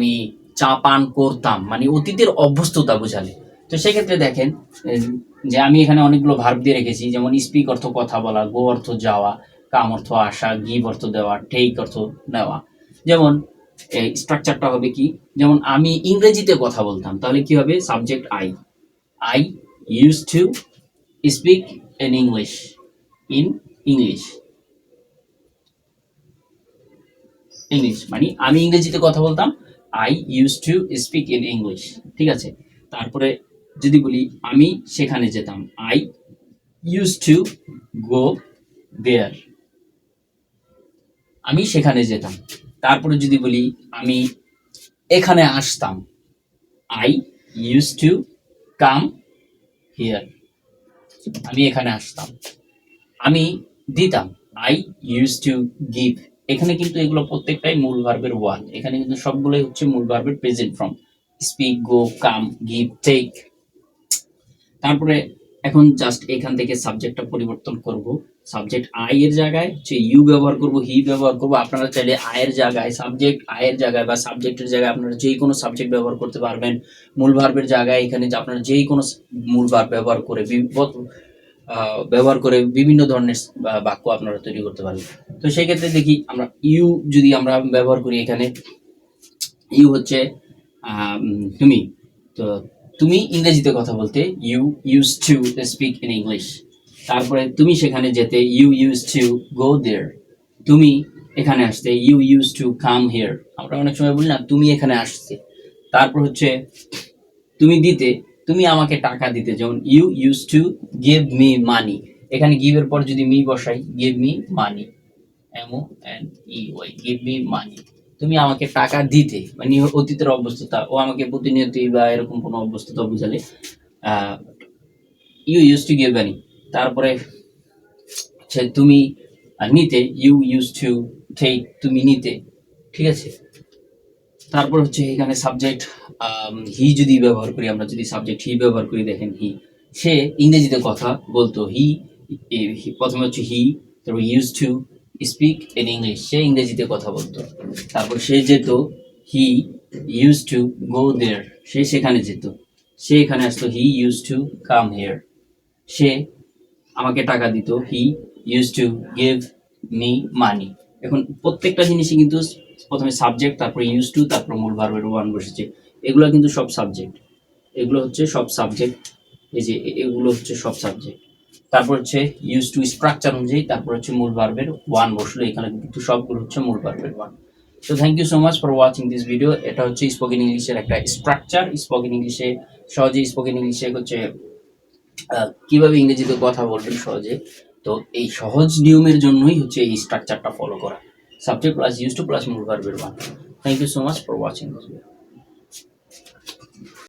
আমি চা পান করতাম মানে অতীতের অভ্যস্ততা বোঝালে। তো সেক্ষেত্রে দেখেন যে আমি এখানে অনেকগুলো ভার্ব দিয়ে রেখেছি, যেমন স্পিক অর্থ কথা বলা গো অর্থ যাওয়া কাম অর্থ আসা গিভ অর্থ দেওয়া টেক অর্থ নেওয়া। যেমন স্ট্রাকচারটা হবে কি? যেমন আমি ইংরেজিতে কথা বলতাম, তাহলে কি হবে? Subject I I used to speak in English in English English মানে আমি ইংরেজিতে কথা বলতাম I used to speak in English ঠিক আছে? তারপরে যদি বলি আমি সেখানে যেতাম I used to go there আমি সেখানে যেতাম। তারপরে যদি বলি আমি এখানে আসতাম I used to come here আমি এখানে আসতাম। আমি দিতাম আই ইউজ টু গিভ এখানে কিন্তু এগুলো প্রত্যেকটাই মূল ভার্বের ওয়ান এখানে কিন্তু সবগুলোই হচ্ছে মূল ভার্বের present form speak go come give take তারপরে এখন জাস্ট এখান থেকে সাবজেক্টটা পরিবর্তন করব। সাবজেক্ট আই এর জায়গায়, হচ্ছে ইউ ব্যবহার করব হি ব্যবহার করব। আপনারা চাইলে আয়ের জায়গায় সাবজেক্ট আয়ের জায়গায় বা সাবজেক্টের জায়গায় আপনারা যেই কোনো সাবজেক্ট ব্যবহার করতে পারবেন। মূল ভার্বের জায়গায় এখানে যে আপনারা যেই কোনো মূল ভার্ব ব্যবহার করে ব্যবহার করে বিভিন্ন ধরনের বাক্য আপনারা তৈরি করতে পারবেন তো সেই ক্ষেত্রে দেখি আমরা ইউ যদি আমরা ব্যবহার করি এখানে, ইউ হচ্ছে তুমি। তো তুমি ইংরেজিতে কথা বলতে, you used to speak in English তারপরে তুমি সেখানে যেতে, you used to go there তুমি এখানে আসতে, you used to come here আমরা অনেক সময় বলি না, তুমি এখানে আসতে তারপর হচ্ছে, তুমি দিতে তুমি আমাকে টাকা দিতে যেমন you used to give me money এখানে গিভের পর যদি মি বসাই give me money M O N E Y give me money তুমি আমাকে টাকা দিতে মানে অতীতের অবস্থতা, ও আমাকে প্রতিনিয়তই বা এরকম কোনো অবস্থতা বুঝালে you used to give money তারপরে তুমি নিতে ইউ ইউজ টু টেক তুমি নিতে, ঠিক আছে? তারপর হচ্ছে এখানে সাবজেক্ট হি যদি ব্যবহার করি, আমরা যদি সাবজেক্ট হি ব্যবহার করি, দেখেন হি সে ইংরেজিতে কথা বলতো হি প্রথমে হচ্ছে হি তারপর used to speak in English সে ইংরেজিতে কথা বলতো। তারপর সে যেত হি ইউজ টু গো দেয়ার সে সেখানে যেত। সে এখানে আসতো he used to come here সে আমাকে টাকা দিত he used to give me money এখন প্রত্যেকটা জিনিসই কিন্তু প্রথমে সাবজেক্ট তারপরে ইউজ টু তারপর মূল ভার্বের ওয়ান বসেছে। এগুলো কিন্তু সব সাবজেক্ট এগুলো হচ্ছে সব সাবজেক্ট এই যে এগুলো হচ্ছে সব সাবজেক্ট তারপর হচ্ছে ইউজ টু স্ট্রাকচার অনুযায়ী, তারপর হচ্ছে মূল ভার্বের ওয়ান বসল। এখানে কিন্তু সবগুলো হচ্ছে মূল ভার্বের ওয়ান তো thank you so much for watching this video এটা হচ্ছে স্পোকেন ইংলিশের একটা স্ট্রাকচার স্পোকেন ইংলিশে সহজে স্পোকেন ইংলিশে হচ্ছে কীভাবে ইংরেজিতে কথা বলবেন সহজে? তো এই সহজ নিয়মের জন্যই হচ্ছে এই স্ট্রাকচারটা ফলো করা। Subject plus used to plus মূল ভার্বের one thank you so much for watching this video